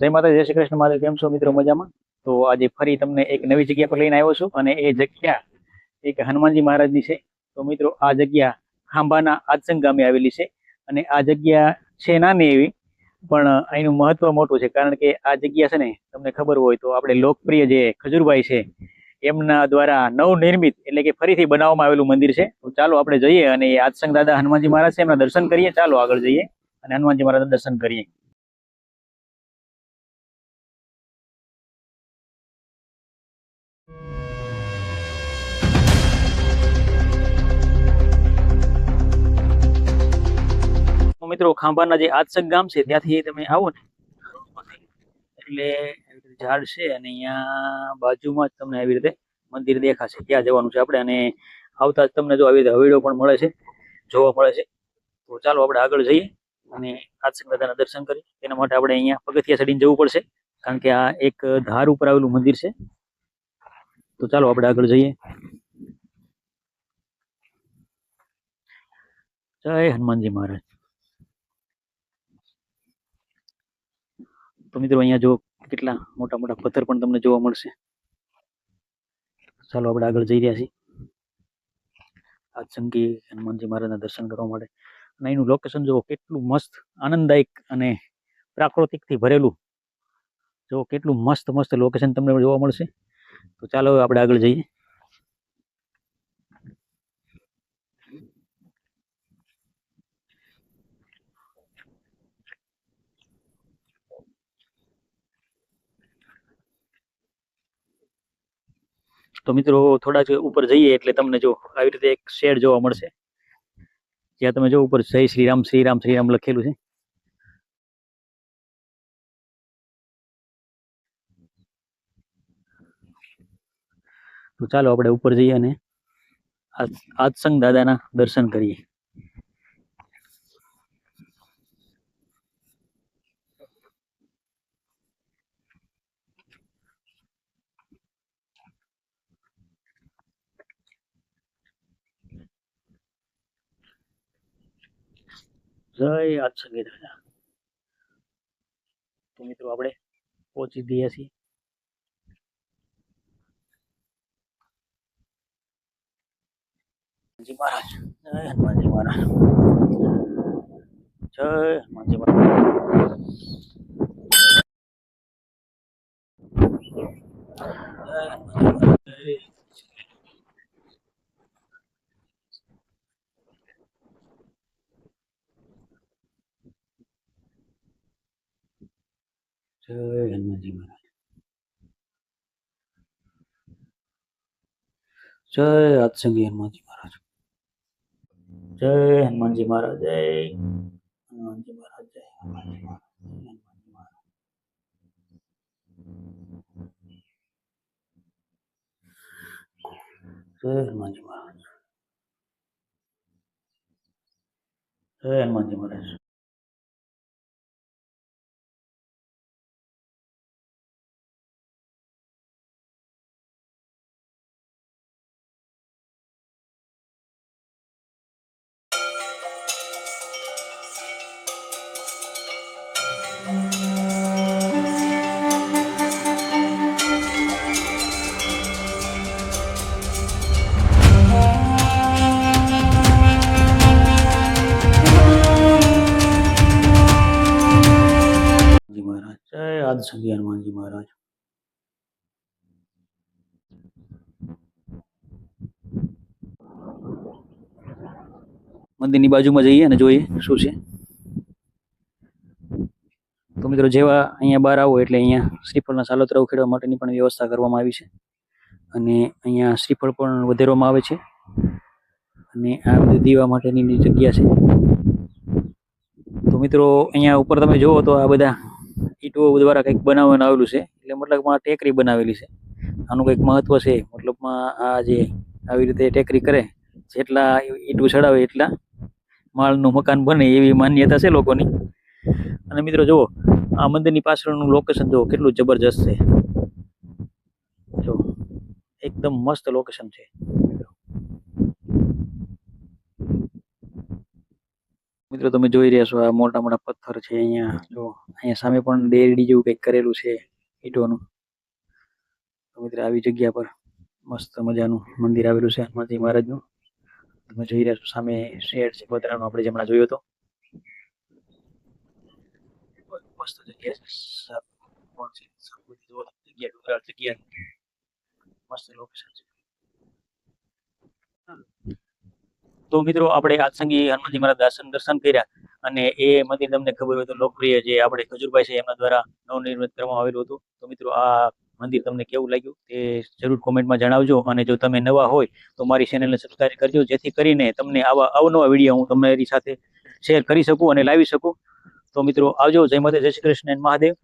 જય માતા જય શ્રી કૃષ્ણ. મહાદેવ કેમ છો મિત્રો મજામાં? તો આજે ફરી તમને એક નવી જગ્યા પર લઈને આવ્યો છું અને એ જગ્યા એક હનુમાનજી મહારાજની છે. તો મિત્રો, આ જગ્યા ખાંભાના આદસંગ ગામે આવેલી છે અને આ જગ્યા છે નાની એવી, પણ અહીંનું મહત્વ મોટું છે. કારણ કે આ જગ્યા છે ને, તમને ખબર હોય તો આપણે લોકપ્રિય જે ખજુરભાઈ છે, એમના દ્વારા નવનિર્મિત એટલે કે ફરીથી બનાવવામાં આવેલું મંદિર છે. તો ચાલો આપણે જઈએ અને આદસંગ દાદા હનુમાનજી મહારાજ છે એમના દર્શન કરીએ. ચાલો આગળ જઈએ અને હનુમાનજી મહારાજના દર્શન કરીએ. મિત્રો, ખાંભાના જે આદસક ગામ છે, ત્યાંથી તમે આવો ને. એટલે ઝાડ છે અને અહીંયા બાજુમાં જ તમને આવી રીતે મંદિર દેખાશે. ત્યાં જવાનું છે આપણે? અને આવતા જ તમને જો આવી રીતે હવેડો પણ મળે છે, જોવા મળે છે. તો ચાલો આપણે આગળ જઈએ અને આદસક દાદાના દર્શન કરીએ. તેના માટે આપણે અહીંયા પગથિયા ચડીને જવું પડશે, કારણ કે આ એક ધાર ઉપર આવેલું મંદિર છે. તો ચાલો આપણે આગળ જઈએ. જય હનુમાનજી મહારાજ. મિત્રો, અહીંયા જો કેટલા મોટા મોટા પથ્થર પણ તમને જોવા મળશે. ચાલો આપણે આગળ જઈ રહ્યા છીએ. આજ હનુમાનજી મહારાજના દર્શન કરવા માટે. અને એનું લોકેશન જુઓ, કેટલું મસ્ત, આનંદદાયક અને પ્રાકૃતિકથી ભરેલું. જો કેટલું મસ્ત મસ્ત લોકેશન તમને જોવા મળશે. તો ચાલો આપણે આગળ જઈએ. તો મિત્રો થોડાક ઉપર જઈએ એટલે તમને જો આવી રીતે એક શેડ જોવા મળશે. જ્યાં તમે જો ઉપર જય શ્રીરામ શ્રીરામ શ્રીરામ લખેલું છે. તો ચાલો આપણે ઉપર જઈએ અને આજ- સંગ દાદાના દર્શન કરીએ. જય આજ સંગીત રાજા. તો મિત્રો આપણે પહોંચી દઈએ છીએ. હનુમાનજી મહારાજ. જય હનુમાનજી મહારાજ. જય હનુમાનજી મહારાજ. જય હનુમાનજી મહારાજ. જય આદસંગી હનુમાનજી મહારાજ જય હનુમાનજી મહારાજ જય હનુમાનજી મહારાજ જય હનુમાનજી મહારાજ જય હનુમાનજી મહારાજ જય હનુમાનજી મહારાજ જય આદસંગી હનુમાનજી મહારાજ. મંદિરની બાજુમાં જઈએ અને જોઈએ શું છે. તો મિત્રો જેવા અહીંયા બહાર આવો એટલે અહીંયા શ્રીફળના સાલોતરા ઉખેડવા માટેની પણ વ્યવસ્થા કરવામાં આવી છે. અને અહીંયા શ્રીફળ પણ વધેરવામાં આવે છે. અને આ બધી દીવા માટેની જગ્યા છે. તો મિત્રો અહીંયા ઉપર તમે જુઓ તો આ બધા ઈંટો દ્વારા કંઈક બનાવવાનું આવેલું છે. એટલે મતલબમાં ટેકરી બનાવેલી છે. આનું કંઈક મહત્વ છે. મતલબમાં આ જે આવી રીતે ટેકરી કરે, જેટલા ઈંટું ચડાવે એટલા માળનું મકાન બને એવી માન્યતા છે લોકોની. અને મિત્રો જુઓ, આ મંદિરની પાછળનું લોકેશન જુઓ, કેટલું જબરજસ્ત છે. જો એકદમ મસ્ત લોકેશન છે. મિત્રો તમે જોઈ રહ્યા છો આ મોટા મોટા પથ્થર છે અહીંયા. જો અહીંયા સામે પણ દેરડી જેવું કંઈક કરેલું છે ઈંટોનું. તો મિત્રો આવી જગ્યા પર મસ્ત મજાનું મંદિર આવેલું છે હનુમાનજી મહારાજનું. તમે જોઈ રહ્યા છો સામે શેડ છે પતરાનો આપણે જમણા જોયો હતો. મસ્ત જગ્યા છે. જગ્યા ડુંગરાળ જગ્યા. મસ્ત લોકેશન છે. તો મિત્રો આપણે આતસંગી હનુમાનજી મહારાજ દર્શન દર્શન કર્યા અને એ મંદિર તમને ખબર હોય તો લોકપ્રિય જે આપણે ખજુરભાઈ છે એમના દ્વારા નવનિર્મિત કરવામાં આવેલું હતું. તો મિત્રો આ મંદિર તમને કેવું લાગ્યું તે જરૂર કોમેન્ટમાં જણાવજો અને જો તમે નવા હોય તો મારી ચેનલને સબસ્ક્રાઈબ કરજો, જેથી કરીને તમને આવા અવનવા વીડિયો હું તમારી સાથે શેર કરી શકું અને લાવી શકું. તો મિત્રો આવજો, જય માતા જય શ્રી કૃષ્ણ મહાદેવ.